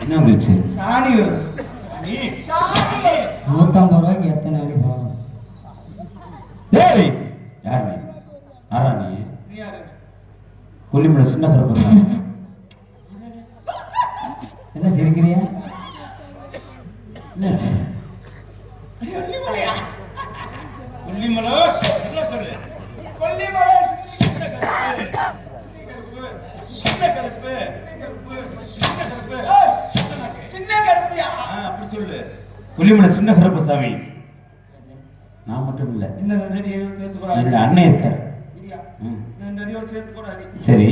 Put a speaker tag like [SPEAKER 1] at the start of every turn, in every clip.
[SPEAKER 1] என்ன வந்துருச்சு
[SPEAKER 2] சாணி.
[SPEAKER 3] நூற்றம்பது ரூபாய்க்கு எத்தனை அடி போகும்
[SPEAKER 1] டேய் யார் நீ யாரா நீ? கொல்லிமலை சின்ன கருப்பசாமி
[SPEAKER 3] என்ன சிரிக்கிறியா
[SPEAKER 1] என்னாச்சு?
[SPEAKER 2] கொல்லிமலை? என்ன சொல்லு? கொல்லிமலை சின்ன கருப்பு. சின்ன கருப்பு. சின்ன கருப்பியா?
[SPEAKER 1] அப்படி சொல்லு கொல்லிமலை சின்ன கருப்பசாமி நான் மட்டும் இல்ல. என்னோட அண்ணன் இருக்கார். சரி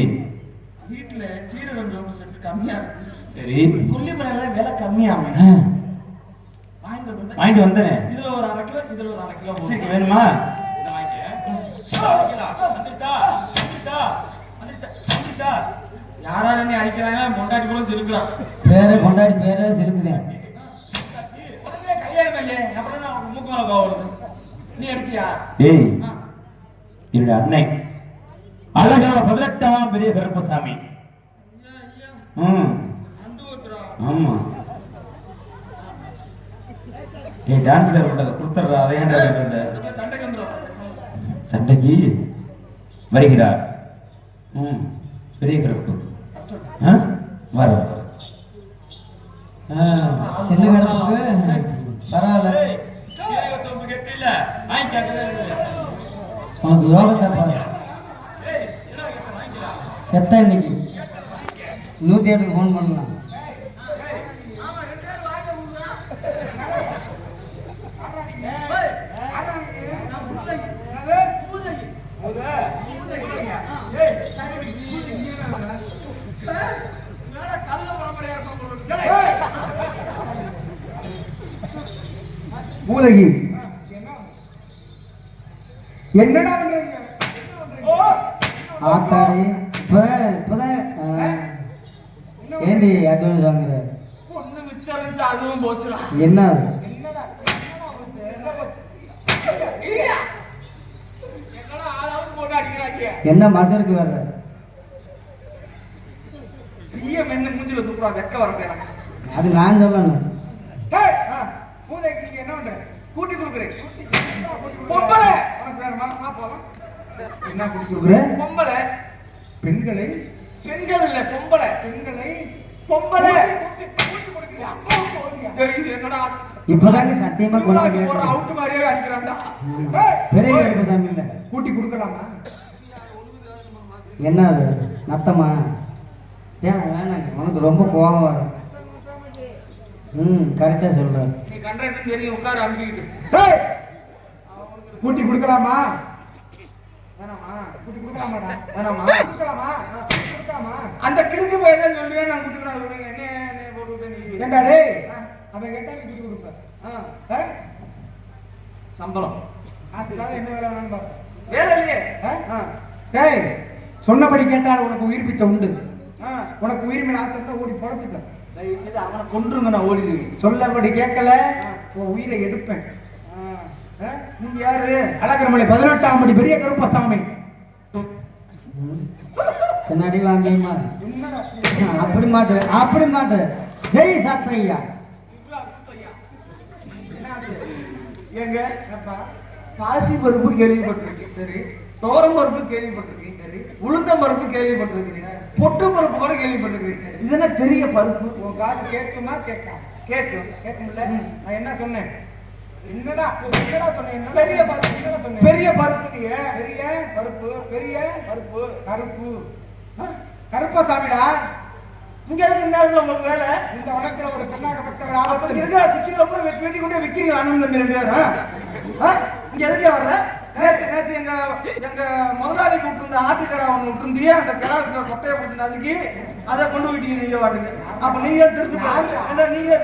[SPEAKER 2] வீட்டுல சீரகம் செட்டு கம்மியா இருக்கு
[SPEAKER 1] சரி
[SPEAKER 2] கொல்லிமலையில விலை கம்மியாம வாங்கிட்டு வந்து
[SPEAKER 1] வாங்கிட்டு வந்தேனே
[SPEAKER 2] இதுல ஒரு அரை கிலோ இதுல ஒரு அரை கிலோ.
[SPEAKER 1] சரி வேணுமா
[SPEAKER 2] இதை வாங்கிக்க. வந்துருச்சா? வந்துருச்சா? வந்துருச்சா? வந்துருச்சா? யாரால நீ அடிக்கிறாங்க? பொண்டாட்டி கூட திருக்குறான்
[SPEAKER 3] பேரை கொண்டாடி பேரை
[SPEAKER 2] உடனே கல்யாணம் பண்ணி. அப்புறம் நான் மூக்கு மேல வருது. நீ அடிச்சியா?
[SPEAKER 1] டேய். என்னோட அண்ணன் அழகான பதினெட்டாம் பெரிய கருப்பசாமி. ஆமா. ஏய் டான்ஸ்ல இருக்கக்கூடாது கொடுத்துட்றா. அதை ஏன்டா
[SPEAKER 2] சண்டைக்கு
[SPEAKER 1] வருகிறார். ம். பெரிய கருப்பு. வரும். வர.
[SPEAKER 3] சின்ன கருப்புக்கு பரவாயில்ல உனக்கு யோகத்தை பாரு. செத்த இன்னைக்கு. நூற்றி எட்டுக்கு ஃபோன் பண்ணலாம்.
[SPEAKER 4] பூதகி என்னடா?
[SPEAKER 3] ஆத்தாடி இப்போ இப்போதான் ஏண்டி அட்வான்ஸ் வாங்குற. என்ன
[SPEAKER 2] என்ன
[SPEAKER 3] மசருக்கு வர்ற. அது நான் சொல்லணும்
[SPEAKER 4] டேய், ஆ, பூதகி நீங்க என்ன பண்ற
[SPEAKER 2] கூட்டி கொடுக்குறேன். பொம்பளை.
[SPEAKER 4] உனக்கு வேணுமா? வா போலாம்.
[SPEAKER 3] என்ன
[SPEAKER 2] பொம்பளை.
[SPEAKER 4] பெண்களை?
[SPEAKER 2] பெண்கள் இல்ல, பொம்பளை.
[SPEAKER 4] பெண்களை
[SPEAKER 2] பொம்பளை.
[SPEAKER 3] இப்போதாங்க சத்தியமா
[SPEAKER 2] அவுட்டு மாதிரியே அடிக்கிறான்டா.
[SPEAKER 3] பெரிய கருப்பசாமி இல்லை.
[SPEAKER 4] கூட்டி கொடுக்கலாமா?
[SPEAKER 3] என்ன அது? நத்தமா? ஏன் வேணாங்க. உனக்கு ரொம்ப கோபம் வரும். ம் கரெக்டாக சொல்கிறார்
[SPEAKER 2] நீ கண்டக்டர் தெரியும் உட்கார
[SPEAKER 4] டேய், கூட்டி கொடுக்கலாமா? வேணாமா? கூட்டி கொடுக்கலாமாடா?
[SPEAKER 2] வேணாமா?
[SPEAKER 4] கொடுக்கலாமா? ஆ, கொடுக்கலாமா?
[SPEAKER 2] அந்த கிறுக்கு பையன் தான் சொல்லுவேன் நான் குட்டுக்கிறேன் சொல்லுங்க என்ன போட்டு
[SPEAKER 4] ஏண்டா டேய்? அவன் கேட்டா நீ கூட்டி கொடுப்ப.
[SPEAKER 2] ஆ,
[SPEAKER 4] ஆ?
[SPEAKER 2] சம்பளம்.
[SPEAKER 4] ஆசைக்காக என்ன வேலை வேணாலும் பாரு.
[SPEAKER 2] வேற இல்லையே.
[SPEAKER 4] ஆ? ஆ. டேய் சொன்னபடி கேட்டால் உனக்கு உயிர் பிச்சை உண்டு. ஆ, உனக்கு உயிர் மேல ஆசை இருந்தா ஓடி பொழைச்சுக்க
[SPEAKER 2] தயவு செய்து அவனை கொன்றுங்க நான் ஓடிடுவேன்.
[SPEAKER 4] சொல்லபடி கேட்கல? உன் உயிரை எடுப்பேன்? நீங்க யாரு? அழகர்மலை பதினெட்டாம் படி பெரிய கருப்பசாமி.
[SPEAKER 3] பின்னாடி வாங்கியுமா
[SPEAKER 4] என்னடா
[SPEAKER 3] அப்படி மாட்டு அப்படி மாட்டு. ஜெய் சத்தையா.
[SPEAKER 4] ஏப்பா?
[SPEAKER 2] பாசி பருப்பு கேள்விப்பட்டிருக்கேன்.
[SPEAKER 4] சரி.
[SPEAKER 2] தோரம் பருப்பு கேள்விப்பட்டிருக்கேன் சரி உளுந்தம் பருப்பு கேள்விப்பட்டிருக்கேன் பொட்டு பருப்பு கூட கேள்விப்பட்டிருக்கேன் இது என்ன பெரிய பருப்பு?
[SPEAKER 4] உன் காது கேட்குமா?
[SPEAKER 2] கேட்கும்.
[SPEAKER 4] கேட்கும்ல? நான் என்ன சொன்னேன்? என்னடா என்னடா சொன்னேன்?
[SPEAKER 2] பெரிய பருப்பு.
[SPEAKER 4] என்னடா சொன்னேன்?
[SPEAKER 2] பெரிய பருப்பு. நீங்க
[SPEAKER 4] பெரிய பருப்பு பெரிய
[SPEAKER 2] பருப்பு
[SPEAKER 4] கருப்பு? கருப்பசாமிடா
[SPEAKER 2] இங்க எதுக்கு நேரத்தில் உங்களுக்கு வேலை?
[SPEAKER 4] இந்த வடக்குல ஒரு கண்ணாகப்பட்டவர்
[SPEAKER 2] அப்ப
[SPEAKER 4] ஆபத்து
[SPEAKER 2] இருக்கிற பிச்சுகளை பூரா வெட்டி வெட்டி கொண்டு போய் விக்கிறீங்க ஆனந்தம் ரெண்டு பேரும்? இங்க எதுக்கே வர்ற? நேத்து நேத்து எங்க எங்க முதலாளி விட்டு ஆட்டுக்கடை ஒன்று விட்டுருந்தியே அந்த கடை கொட்டையை போட்டு நசுக்கி அதை கொண்டு போயிட்டீங்க நீங்க வாட்டுக்கு அப்ப நீங்க திருட்டு என்ன நீங்க.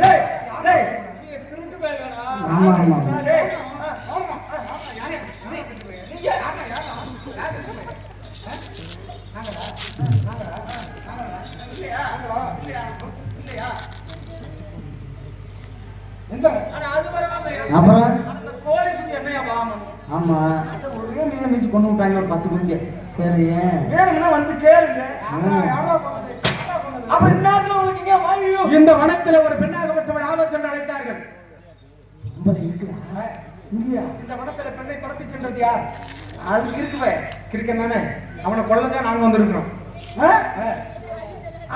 [SPEAKER 2] அப்புறம்?
[SPEAKER 3] ஆமா.
[SPEAKER 2] ஒரே மீதம் மீச்சு கொண்டு விட்டாங்க பத்து குஞ்சு. சரி ஏன்னா
[SPEAKER 4] வந்து
[SPEAKER 2] கேளுங்க. அப்ப இந்நாட்டுல
[SPEAKER 3] உங்களுக்கு
[SPEAKER 2] வாயு இந்த வனத்துல ஒரு பெண்ணாகப்பட்டவன் ஆபத்து என்று
[SPEAKER 3] அழைத்தார்கள். இந்தியா
[SPEAKER 2] இந்த வனத்துல பெண்ணை
[SPEAKER 3] துரத்தி
[SPEAKER 2] யார்? அது கிறுக்குவே
[SPEAKER 4] கிறுக்கன் தானே. அவனை கொள்ளதான் நாங்க வந்திருக்கிறோம்.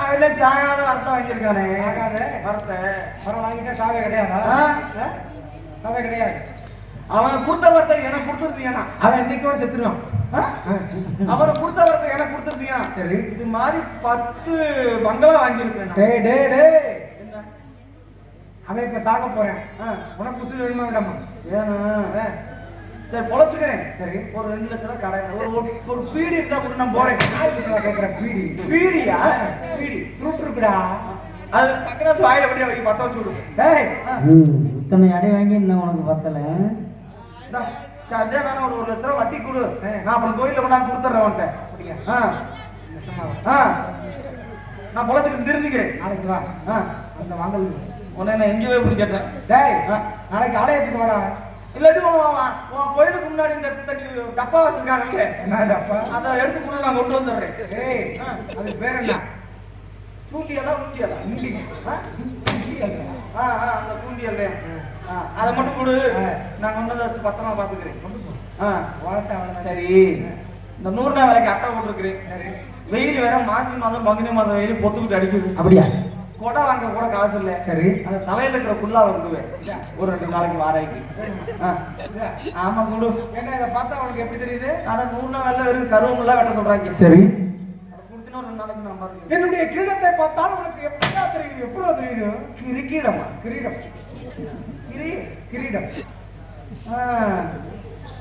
[SPEAKER 2] அவன் சாகாத வரத்தை வாங்கியிருக்கானே?
[SPEAKER 4] சாகாத?
[SPEAKER 2] வரத்தை.
[SPEAKER 4] வர வாங்கிட்டா சாக கிடையாதா? சாக கிடையாது.
[SPEAKER 2] அவன் கொடுத்த வரத்தை எனக்கு கொடுத்துருந்தீங்கன்னா
[SPEAKER 4] அவன் இன்னைக்கோட செத்துருவான்.
[SPEAKER 2] ஆ? அவனை கொடுத்த வரத்தை எனக்கு கொடுத்துருந்தீங்க
[SPEAKER 4] சரி.
[SPEAKER 2] இது மாதிரி பத்து பங்களா.
[SPEAKER 4] டேய் டேய் டேய்.
[SPEAKER 2] என்ன?
[SPEAKER 4] அவன் இப்ப சாக போறேன். உனக்கு குசு வேணுமா வேண்டாமா
[SPEAKER 2] ஏன்னா. சரி பொழைச்சுக்கிறேன்.
[SPEAKER 4] சரி
[SPEAKER 2] ஒரு ரெண்டு லட்சம் ரூபாய் கடை. ஒரு ஒரு- பீடி இருந்தா கூட நான் போறேன்.
[SPEAKER 4] கேட்கிறேன் பீடி.
[SPEAKER 2] பீடியா? பீடி.
[SPEAKER 4] ஃப்ரூட் இருக்குடா
[SPEAKER 2] அது பக்கராசு வாயில வண்டியா வைக்க பத்த வச்சு விடு.
[SPEAKER 4] டேய்.
[SPEAKER 3] ம் இத்தனை அடி வாங்கி இன்னும் உனக்கு பத்தலை.
[SPEAKER 2] சரி, அதே வேணா ஒரு ஒரு லட்ச ரூபா வட்டி கொடு. நான் அப்புறம் கோயில கொண்டாந்து கொடுத்துட்றேன்
[SPEAKER 4] அப்படியா?
[SPEAKER 2] ஆ. நான் பொழைச்சிட்டு திருந்திக்கிறேன்
[SPEAKER 4] நாளைக்கு வா.
[SPEAKER 2] ஆ.
[SPEAKER 4] அந்த வாங்கல்.
[SPEAKER 2] உன்னை நான் எங்கேயோ இப்படி கேட்டேன்.
[SPEAKER 4] டேய். நாளைக்கு ஆலயத்துக்கு வாடா
[SPEAKER 2] இல்லாட்டி உன் கோயிலுக்கு முன்னாடி இந்த டப்பா வச்சிருக்காங்கல்ல
[SPEAKER 4] என்ன டப்பா?
[SPEAKER 2] அதை எடுத்து கூட நான் கொண்டு வந்துடுறேன்.
[SPEAKER 4] ஏய் அது பேர் என்ன?
[SPEAKER 2] சூண்டியெல்லாம் உண்டியெல்லாம்
[SPEAKER 4] இண்டி
[SPEAKER 2] ஆ? ஆ அந்த சூண்டியல் ஆ. அதை மட்டும் கொடு நான் கொண்டு வந்து வச்சு பத்திரமா பார்த்துக்கிறேன். ஆ.
[SPEAKER 4] வாசம்.
[SPEAKER 2] சரி. இந்த நூறு நாள் வேலைக்கு அட்டை போட்டுருக்கிறேன்.
[SPEAKER 4] சரி.
[SPEAKER 2] வெயில் வேற மாசி மாதம் பங்குனி மாதம் வெயில் பொத்துக்கிட்டு அடிக்குது.
[SPEAKER 4] அப்படியா?
[SPEAKER 2] கொடை வாங்க கூட காசு இல்லை.
[SPEAKER 4] சரி.
[SPEAKER 2] அந்த தலையில இருக்கிற புல்லா வந்துடுவேன் ஒரு ரெண்டு நாளைக்கு.
[SPEAKER 4] இதா.
[SPEAKER 2] ஆமா கொடு.
[SPEAKER 4] என்ன இதை பார்த்தா உனக்கு எப்படி தெரியுது?
[SPEAKER 2] ஆனா நூறு நாள் வேலை வெறும் கருவமெல்லாம் வெட்ட சொல்றாங்க.
[SPEAKER 4] சரி. என்னுடைய கிரீடத்தை பார்த்தால் உனக்கு எப்படியா தெரியுது? எப்படா தெரியுது?
[SPEAKER 2] கிரிக்கீடமா
[SPEAKER 4] கிரீடம்.
[SPEAKER 2] கிரி
[SPEAKER 4] கிரீடம்.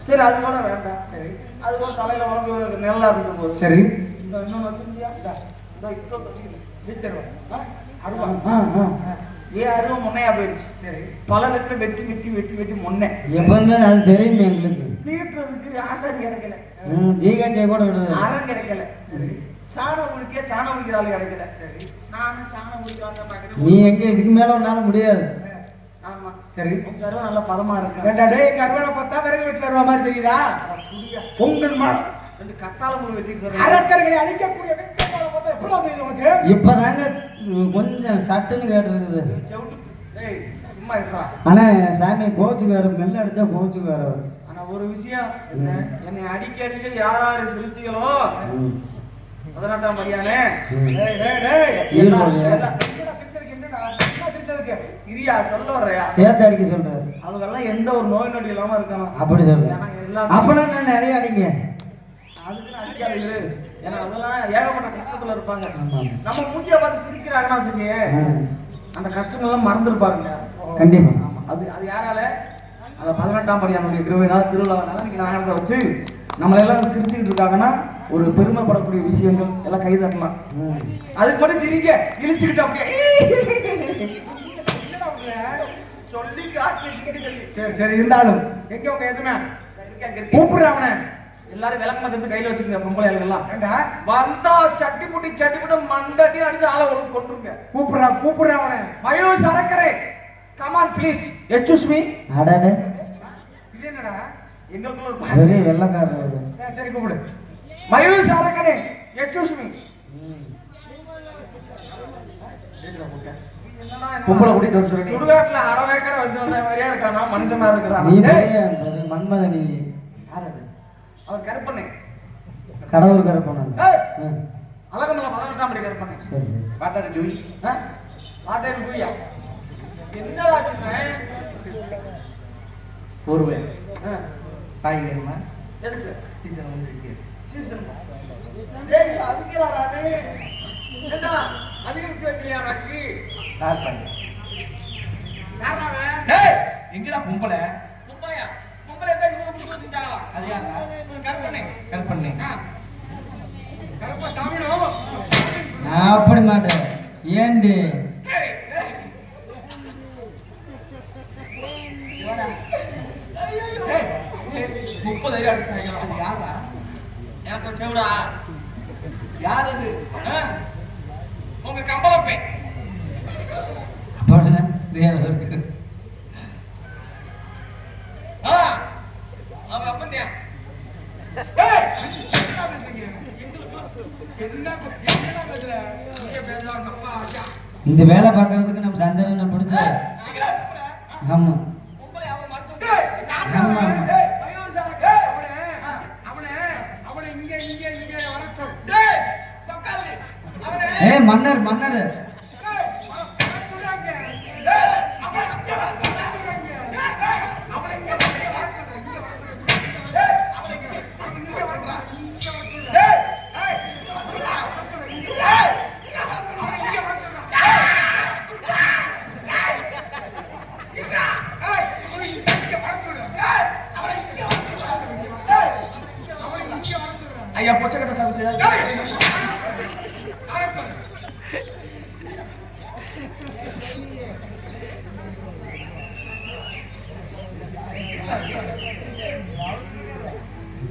[SPEAKER 2] சரி அது கூட வேண்டாம்.
[SPEAKER 4] சரி.
[SPEAKER 2] அது கூட தலையில உனக்கு நல்லா இருக்கும் போது.
[SPEAKER 4] சரி.
[SPEAKER 2] இந்த இன்னொன்று வச்சிருந்தியா இந்த இப்போ தப்பிக்கிறேன்.
[SPEAKER 4] வீச்சருவா
[SPEAKER 2] ஆ?
[SPEAKER 4] அருவா.
[SPEAKER 2] ஏன் அருவம் முன்னையா போயிடுச்சு.
[SPEAKER 4] சரி.
[SPEAKER 2] பல இடத்துல வெட்டி வெட்டி வெட்டி வெட்டி முன்னே.
[SPEAKER 3] எப்பவுமே அது தெரியுமே எங்களுக்கு.
[SPEAKER 2] தீட்டுறதுக்கு ஆசாரி கிடைக்கல.
[SPEAKER 3] ஜிஹெச்ஐ கூட
[SPEAKER 2] அறம் கிடைக்கல.
[SPEAKER 4] சரி.
[SPEAKER 2] சாணம் உழிக்க சாணம் உழிக்கிற ஆள் கிடைக்கல சரி. நானும் சாணம் வந்த பக்கத்துல
[SPEAKER 3] நீ எங்க? இதுக்கு மேல உன்னால முடியாது.
[SPEAKER 2] ஆமா.
[SPEAKER 4] சரி.
[SPEAKER 2] அருவம் நல்ல பதமா இருக்கு?
[SPEAKER 4] ஏண்டா டேய் கருவாளை பார்த்தா விறகு வீட்டுல வருவா மாதிரி தெரியுதா? பொங்கல் மா
[SPEAKER 2] ரெண்டு கத்தால முள் வெட்டிட்டு
[SPEAKER 4] அரக்கர்களை அழிக்கக்கூடிய பார்த்தா எப்படி தெரியுது உனக்கு?
[SPEAKER 3] இப்பதாங்க ம், கொஞ்சம் சட்டுன்னு கேட்டுருக்குது.
[SPEAKER 2] செவிட்டு. ஏய் சும்மா இருப்பா
[SPEAKER 3] ஆனா சாமி கோச்சுக்காரு. மெல்ல அடிச்சா கோச்சுக்காரு.
[SPEAKER 2] ஆனா ஒரு விஷயம் என்ன? என்னை அடிக்க அடிக்க யார் யாரு சிரிச்சிகளோ. பதினெட்டாம் பையானே இரியா சொல்ல வர்றையா?
[SPEAKER 3] சேர்த்து அடிக்க சொல்றாரு.
[SPEAKER 2] அவங்க எல்லாம் எந்த ஒரு நோய் நொடி இல்லாம இருக்கணும்
[SPEAKER 3] அப்படி சொல்றேன் அப்பனா நான் நிறைய அடிங்க.
[SPEAKER 2] அதுக்குன்னு அடிக்காது. ஏன்னா அதெல்லாம் ஏகப்பட்ட கஷ்டத்துல இருப்பாங்க. நம்ம மூஞ்சிய பார்த்து சிரிக்கிறாங்கன்னா வச்சுக்கோங்க. அந்த கஷ்டங்கள் எல்லாம் மறந்துருப்பாங்க
[SPEAKER 3] கண்டிப்பா.
[SPEAKER 2] அது அது யாரால? அந்த பதினெட்டாம் படியானுடைய திருவிழா திருவிழானால இன்னைக்கு நாகரத்தை வச்சு நம்மள எல்லாம் சிரிச்சுக்கிட்டு இருக்காங்கன்னா ஒரு பெருமைப்படக்கூடிய விஷயங்கள் எல்லாம் கை தட்டலாம். அதுக்கு மட்டும் சிரிக்க இழிச்சுக்கிட்டு அப்படியே? சொல்லி.
[SPEAKER 4] சரி சரி இருந்தாலும் எங்க உங்க எதுமே. கூப்பிடுற அவனை.
[SPEAKER 2] எல்லாரும் விளக்கு மத்தத்து கையில வச்சுக்கோங்க பொம்பளை எல்லாம்
[SPEAKER 4] ஏண்டா?
[SPEAKER 2] வந்தா சட்டி புட்டி சட்டி புட்டி மண்டட்டி அடிச்சு ஆளை ஒரு கொண்டுருங்க
[SPEAKER 4] கூப்பிடுறா கூப்பிடுற அவனை.
[SPEAKER 2] Mayush அரக்கரே come on please excuse me
[SPEAKER 3] அடடே.
[SPEAKER 4] இது என்னடா?
[SPEAKER 2] எங்களுக்குள்ள ஒரு
[SPEAKER 3] வெள்ளக்காரர்
[SPEAKER 4] சரி கூப்பிடு.
[SPEAKER 2] மயூஷ் அரக்கரே எக்ஸ்கூஸ் மீ
[SPEAKER 4] பொம்பளை சொல்லி
[SPEAKER 2] சுடுகாட்டுல அரை வேக்கடை வந்து வந்த மாதிரியா இருக்கானா மனுஷன் மாதிரி இருக்கிறான்? டேய்,
[SPEAKER 3] மன்மத நீ
[SPEAKER 4] யார் அது?
[SPEAKER 2] அவன் கருப்பண்ணே.
[SPEAKER 3] கடவுள் கரப்பணம்
[SPEAKER 2] ஏய், அழகமல்ல படி கருப்பண்ணே.
[SPEAKER 3] சரி சரி
[SPEAKER 2] வாட்டாரு ஜூய் வாட்டாரு ஜூயா என்னடா
[SPEAKER 4] ஒருவன்
[SPEAKER 2] ஆ,
[SPEAKER 4] தாய்கம்மா
[SPEAKER 2] எதுக்கு?
[SPEAKER 4] சீசன் வந்து இருக்கிறது
[SPEAKER 2] டேய் என்ன அவிக்க வைக்கலையா ராக்கி
[SPEAKER 4] யார் பண்ணி டேய் எங்கடா பொம்பளை
[SPEAKER 2] மும்பையா மும்பை எந்த விஷயம் வச்சுட்டாங்களா
[SPEAKER 4] அது யாரா கற்பண்ணி
[SPEAKER 2] ஆ. கருப்பா
[SPEAKER 3] நான் அப்படி மாட்டேன் ஏண்டி
[SPEAKER 2] முப்பது
[SPEAKER 4] அது யாரா
[SPEAKER 2] எனக்கு செவிடா
[SPEAKER 4] யார் அது?
[SPEAKER 2] உங்க கம்பளப்பே.
[SPEAKER 3] அப்படிதான் தெரியாது அவருக்கு.
[SPEAKER 2] ஆ அவன் அப்பந்தியா
[SPEAKER 3] இந்த வேலை பார்க்கறதுக்கு நம்ம சந்திரனை பிடிச்ச ஆமா
[SPEAKER 2] மும்பை அவன் மறைச்சு
[SPEAKER 4] டேய் யாரா
[SPEAKER 3] ஆமா.
[SPEAKER 4] அவன்? டேய் மயூர் சார் டேய் அவனே
[SPEAKER 2] ஏ மன்னர் மன்னர்
[SPEAKER 3] ஐயா பொச்சக்கட்ட சாப்பிட்டு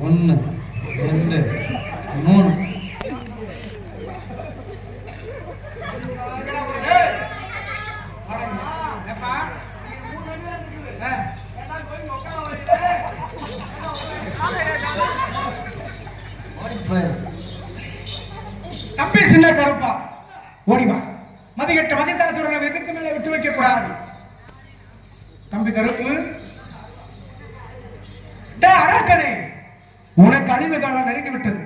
[SPEAKER 2] ஒன்று ரெண்டு மூணு போயிரு.
[SPEAKER 4] தம்பி சின்ன கருப்பா. ஓடிவா வா. மதிகட்ட மகிசாசுரனை எதுக்கு மேல விட்டு வைக்க கூடாது தம்பி கருப்பு. அரக்கனே. உனக்கு அழிவு காலம் நெருங்கி விட்டது.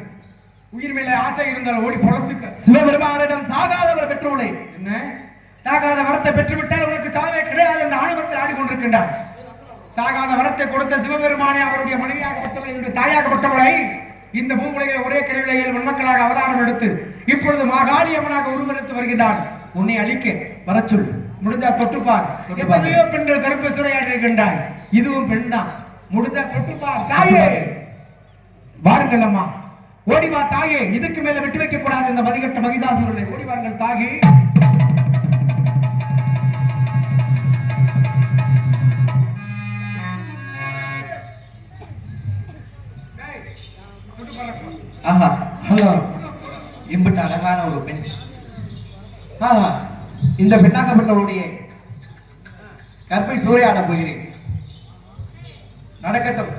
[SPEAKER 4] உயிர் மேலே ஆசை இருந்தால் ஓடி பொழச்சுக்க.
[SPEAKER 3] சிவபெருமானிடம் சாகாதவர் பெற்றோளே.
[SPEAKER 4] என்ன? சாகாத வரத்தை பெற்றுவிட்டால் உனக்கு சாவே கிடையாது என்ற ஆணவத்தில் ஆடிக்கொண்டிருக்கின்றார். சாகாத வரத்தை கொடுத்த சிவபெருமானே அவருடைய மனைவியாகப்பட்டவளை என்னுடைய தாயாகப்பட்டவளை. இந்த பூமுலையில் ஒரே கருவிலையில் மண்மக்களாக அவதாரம் எடுத்து இப்பொழுது மாகாளி அம்மனாக உருவெடுத்து வருகின்றான் உன்னை அழிக்க வரச் சொல் முடிந்தா தொட்டுப்பார். எத்தனையோ பெண்கள் கருப்பு சுரையாடி இருக்கின்றாய் இதுவும் பெண் தான் முடிந்தா தொட்டுப்பார். தாயே. வாருங்கள் அம்மா. ஓடி வா தாயே இதுக்கு மேல விட்டு வைக்க கூடாது இந்த மதிகட்ட மகிஷாசுரனை ஓடி வாருங்கள் தாகி
[SPEAKER 3] ஆஹா
[SPEAKER 2] ஹலோ.
[SPEAKER 3] இம்பிட்டு அழகான ஒரு பெண். ஆஹா இந்த பெண்ணாகப்பட்டவருடைய கற்பை சூறையாட போகிறேன். நடக்கட்டும்.